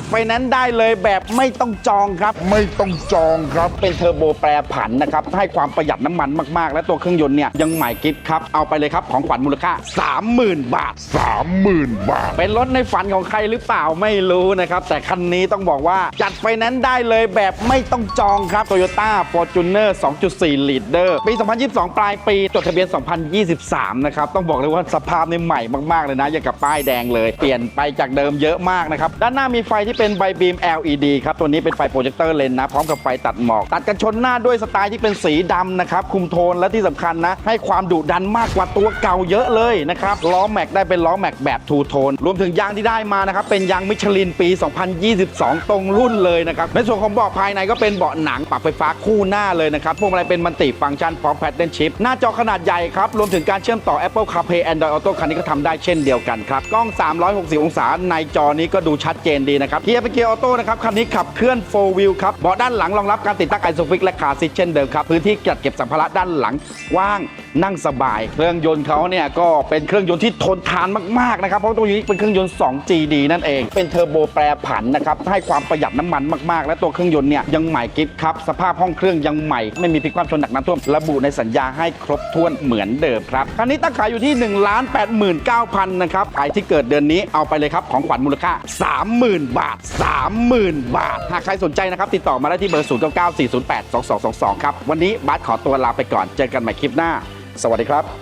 ดไฟแนนซ์ได้เลยแบบไม่ต้องจองครับ ไม่ต้องจองครับเป็นเทอร์โบแปรผันนะครับให้ความประหยัดน้ำมันมากๆ และตัวเครื่องยนต์เนี่ยยังใหม่กิ๊บครับเอาไปเลยครับของขวัญมูลค่า 30,000 บาท 30,000 บาท เป็นรถในฝันของใครหรือเปล่าไม่รู้นะครับแต่คันนี้ต้องบอกว่าจัดไฟแนนซ์ได้เลยแบบไม่ต้องจองครับ Toyota Fortuner 2.4 Leader ปี 2022 ปลายปีจดทะเบียน 2023 นะครับ ต้องบอกเลยว่าสภาพนี่ใหม่มาก ๆ เลยนะอย่างกับป้ายแดงเลย เปลี่ยนไปจากเดิมเยอะมากนะครับ ด้านหน้ามีไฟที่ที่เป็นไบบีม LED ครับ ตัวนี้เป็นไฟโปรเจคเตอร์เลนนะ พร้อมกับไฟตัดหมอก ตัดกันชนหน้าด้วยสไตล์ที่เป็นสีดำนะครับ คุมโทนและที่สำคัญนะ ให้ความดุดันมากกว่าตัวเก่าเยอะเลยนะครับ ล้อแม็กได้เป็นล้อแม็กแบบทูโทน รวมถึงยางที่ได้มานะครับ เป็นยางมิชลินปี 2022 ตรงรุ่นเลยนะครับ ในส่วนของเบาะภายในก็เป็นเบาะหนังปรับไฟฟ้าคู่หน้าเลยนะครับ พวงมาลัยเป็นมันติฟังก์ชันพร้อมแพดเดิลชิพหน้าจอขนาดใหญ่ครับ รวมถึงการเชื่อมต่อ Apple CarPlay Android Auto คันนี้ก็ทำได้เช่นเดียวกันครับ กล้อง 360 องศาในจอนี้ก็ดูชัดเจนดีนะครับเกียร์เป็นเกียร์ออโต้นะครับ คันนี้ขับเคลื่อน4 wheel ครับเบาะด้านหลังรองรับการติดตั้งไอโซฟิกและคาซิทเช่นเดิมครับ พื้นที่จัดเก็บสัมภาระด้านหลังกว้างนั่งสบาย เครื่องยนต์เขาเนี่ยก็เป็นเครื่องยนต์ที่ทนทานมากๆนะครับ เพราะตัวนี้เป็นเครื่องยนต์ 2GD นั่นเอง เป็นเทอร์โบแปรผันนะครับ ให้ความประหยัดน้ำมันมากๆ และตัวเครื่องยนต์เนี่ยยังใหม่กิ๊บครับ สภาพห้องเครื่องยังใหม่ ไม่มีพิกคว่ำชนหนักน้ำท่วม ระบุในสัญญาให้ครบถ้วนเหมือนเดิมครับ คันนี้ตั้งขายอยู่ที่1 8 9 0 0 0นะครับ ใครที่เกิดเดือนนี้เอาไปเลยครับของขวัญมูลค่า 30,000บาท30,000 บาท หากใครสนใจนะครับ ติดต่อมาได้ที่เบอร์ 0 9 9 4 0 8 2 2 2 2 ครับ วันนี้บัสขอตัวลาไปก่อน เจอกันใหม่คลิปหน้า สวัสดีครับ